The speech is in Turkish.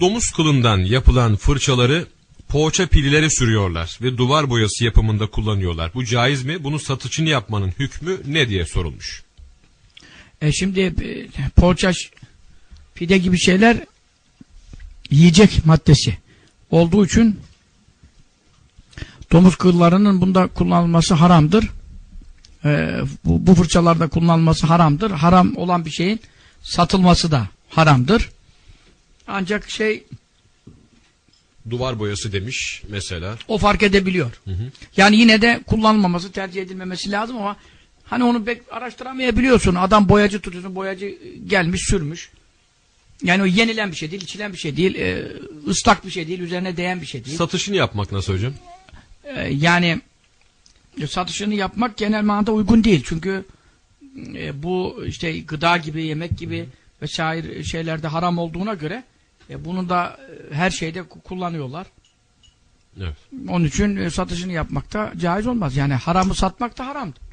Domuz kılından yapılan fırçaları poğaça pilleri sürüyorlar ve duvar boyası yapımında kullanıyorlar. Bu caiz mi? Bunun satışını yapmanın hükmü ne diye sorulmuş. E şimdi e, poğaça, pide gibi şeyler yiyecek maddesi olduğu için domuz kıllarının bunda kullanılması haramdır. E, bu, bu fırçalarda kullanılması haramdır. Haram olan bir şeyin satılması da haramdır. Ancak şey Duvar boyası demiş mesela. o fark edebiliyor. Yani yine de kullanılmaması, tercih edilmemesi lazım ama hani onu pek araştıramayabiliyorsun. Adam boyacı tutuyorsun, boyacı gelmiş, sürmüş. Yani o yenilen bir şey değil, içilen bir şey değil, e, ıslak bir şey değil, üzerine değen bir şey değil. Satışını yapmak nasıl hocam? E, yani e, satışını yapmak genel manada uygun değil. Çünkü e, bu işte gıda gibi, yemek gibi vesaire şeylerde haram olduğuna göre e, bunu da e, her şeyde ku- kullanıyorlar. Evet. Onun için e, satışını yapmak da caiz olmaz. Yani haramı satmak da haramdır.